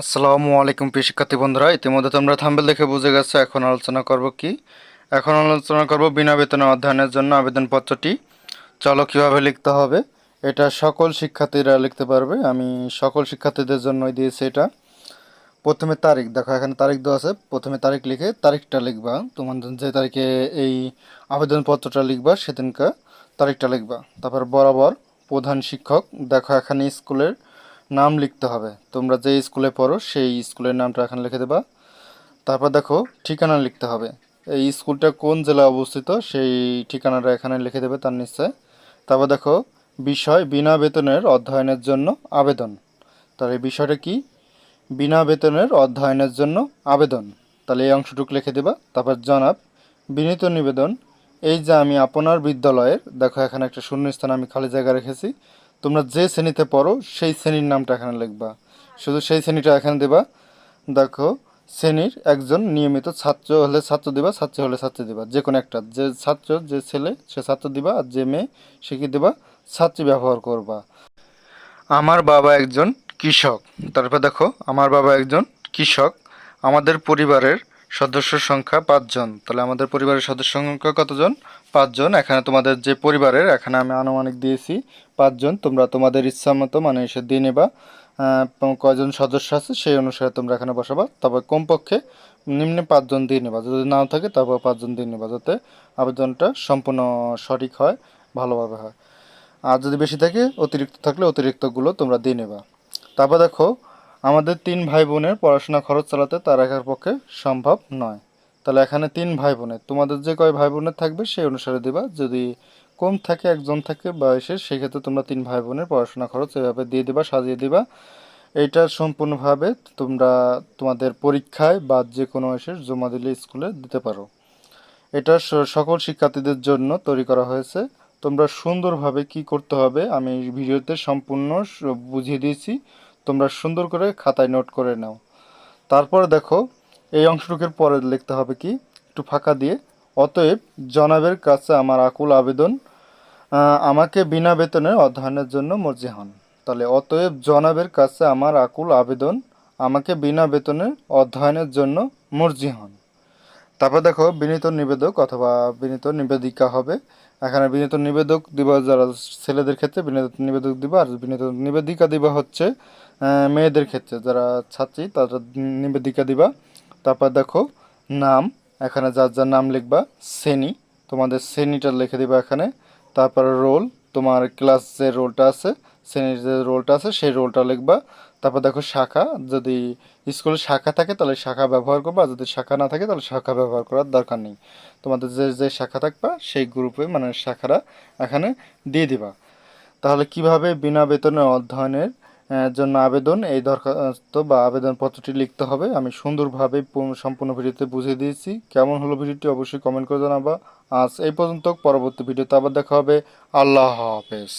আসসালামু আলাইকুম প্রিয় শিক্ষার্থী বন্ধুরা, ইতিমধ্যে তোমরা থাম্বেল দেখে বুঝে গেছো, এখন আলোচনা করব কি? এখন আলোচনা করব বিনা বেতনে অধ্যয়নের জন্য আবেদনপত্রটি। চলো কীভাবে লিখতে হবে? এটা সকল শিক্ষার্থীরা লিখতে পারবে, আমি সকল শিক্ষার্থীদের জন্যই দিয়েছি এটা। প্রথমে তারিখ, দেখো এখানে তারিখ দেওয়া আছে, প্রথমে তারিখ লিখে তারিখটা লিখবা। তোমাদের যে তারিখে এই আবেদনপত্রটা লিখবা সেদিনকার তারিখটা লিখবা। তারপর বরাবর প্রধান শিক্ষক, দেখো এখানে স্কুলের নাম লিখতে হবে। তোমরা যে স্কুলে পড়ো, সেই স্কুলের নামটা এখানে লিখে দেবা। তারপর দেখো, ঠিকানা লিখতে হবে। এই স্কুলটা কোন জেলায় অবস্থিত, সেই ঠিকানাটা এখানে লিখে দেবে তার নিশ্চয় তারপর দেখো, বিষয় বিনা বেতনের অধ্যয়নের জন্য আবেদন। তাহলে বিষয়টা কি? বিনা বেতনের অধ্যয়নের জন্য আবেদন। তাহলে এই অংশটুকু লিখে দেবা। তারপর জনাব, বিনীত নিবেদন, এই যে আমি আপনার বিদ্যালয়ের, দেখো এখানে একটা শূন্যস্থান আমি খালি জায়গা রেখেছি। তোমরা যে শ্রেণীতে পড়ো, সেই শ্রেণির নামটা এখানে লিখবা। শুধু সেই শ্রেণীটা এখানে দেবা। দেখো, শ্রেণির একজন নিয়মিত ছাত্র হলে ছাত্র দিবা, ছাত্র হলে ছাত্রী দিবা। যে কোনো একটা, যে ছাত্র, যে ছেলে, সে ছাত্র দিবা, আর যে মেয়ে, সে কি দিবা? ছাত্রী ব্যবহার করবা। আমার বাবা একজন কৃষক। তারপর দেখো, আমার বাবা একজন কৃষক। আমাদের পরিবারের সদস্য সংখ্যা পাঁচজন। তাহলে আমাদের পরিবারের সদস্য সংখ্যা কতজন? পাঁচজন। এখানে তোমাদের যে পরিবারের এখানে আমি আনুমানিক দিয়েছি পাঁচজন। তোমরা তোমাদের ইচ্ছা মতো মানে এসে দিয়ে নেবা। আহ, কয়জন সদস্য আছে সেই অনুসারে তোমরা এখানে বসাবা। তবে কমপক্ষে নিম্নে পাঁচজন দিয়ে নেবা। যদি নাও থাকে তারপর পাঁচজন দিয়ে নেবা যাতে আবেদনটা সম্পূর্ণ সঠিক হয় ভালোভাবে হয়। আর যদি বেশি থাকে অতিরিক্ত থাকলে অতিরিক্তগুলো তোমরা দিয়ে নেবা। তারপর দেখো আমাদের তিন ভাই বোনের পড়াশোনা খরচ চালাতে তার একার পক্ষে সম্ভব নয়। তাহলে এখানে তিন ভাই বোনের তোমাদের যে কয় ভাই বোনের থাকবে সেই অনুসারে দিবা। যদি কম থাকে, একজন থাকে বয়সের সেক্ষেত্রে তোমরা তিন ভাই বোনের পড়াশোনা খরচ এভাবে দিয়ে দিবা, সাজিয়ে দিবা। এটা সম্পূর্ণভাবে তোমরা তোমাদের পরীক্ষায় বা যে কোনো এসে জমা দিলে স্কুলে দিতে পারো। এটা সকল শিক্ষার্থীদের জন্য তৈরি করা হয়েছে। তোমরা সুন্দরভাবে কি করতে হবে আমি ভিডিওতে সম্পূর্ণ বুঝিয়ে দিয়েছি। তোমরা সুন্দর করে খাতায় নোট করে নাও। তারপর দেখো, এই অংশটুকুর পরে লিখতে হবে কি? একটু ফাঁকা দিয়ে। অতএব, জনাবের কাছে আমার আকুল আবেদন আমাকে বিনা বেতনে অধ্যয়নের জন্য মর্জি হন। তাহলে অতএব, জনাবের কাছে আমার আকুল আবেদন, আমাকে বিনা বেতনে অধ্যয়নের জন্য মর্জি হন। তারপর দেখো, বিনীত নিবেদক অথবা বিনীত নিবেদিকা হবে। এখানে বিনীত নিবেদক দিবা যারা ছেলেদের ক্ষেত্রে বিনীত নিবেদক দিবা, আর বিনীত নিবেদিকা দিবা হচ্ছে মেয়েদের ক্ষেত্রে। যারা ছাত্রী, তারা নিবেদিকা দিবা। তারপর দেখো, নাম, এখানে যার যার নাম লিখবা, শ্রেণি। তোমাদের শ্রেণীটা লিখে দিবা এখানে। তারপর রোল, তোমার ক্লাস যে রোলটা আছে, শ্রেণির যে রোলটা আছে, সেই রোলটা লিখবা। তারপর দেখো শাখা, যদি স্কুলে শাখা থাকে তাহলে শাখা ব্যবহার করবা, যদি শাখা না থাকে তাহলে শাখা ব্যবহার করার দরকার নেই। তোমাদের যে যে শাখা থাকবা, সেই গ্রুপে মানে শাখারা এখানে দিয়ে দিবা। তাহলে কীভাবে বিনা বেতনে অধ্যয়নের জন্য আবেদন, এই দরখাস্ত বা আবেদনপত্রটি লিখতে হবে, আমি সুন্দরভাবে সম্পূর্ণ ভিডিওতে বুঝিয়ে দিয়েছি। কেমন হলো ভিডিওটি অবশ্যই কমেন্ট করে জানাবা। আজ এই পর্যন্ত, পরবর্তী ভিডিওতে আবার দেখা হবে। আল্লাহ হাফেজ।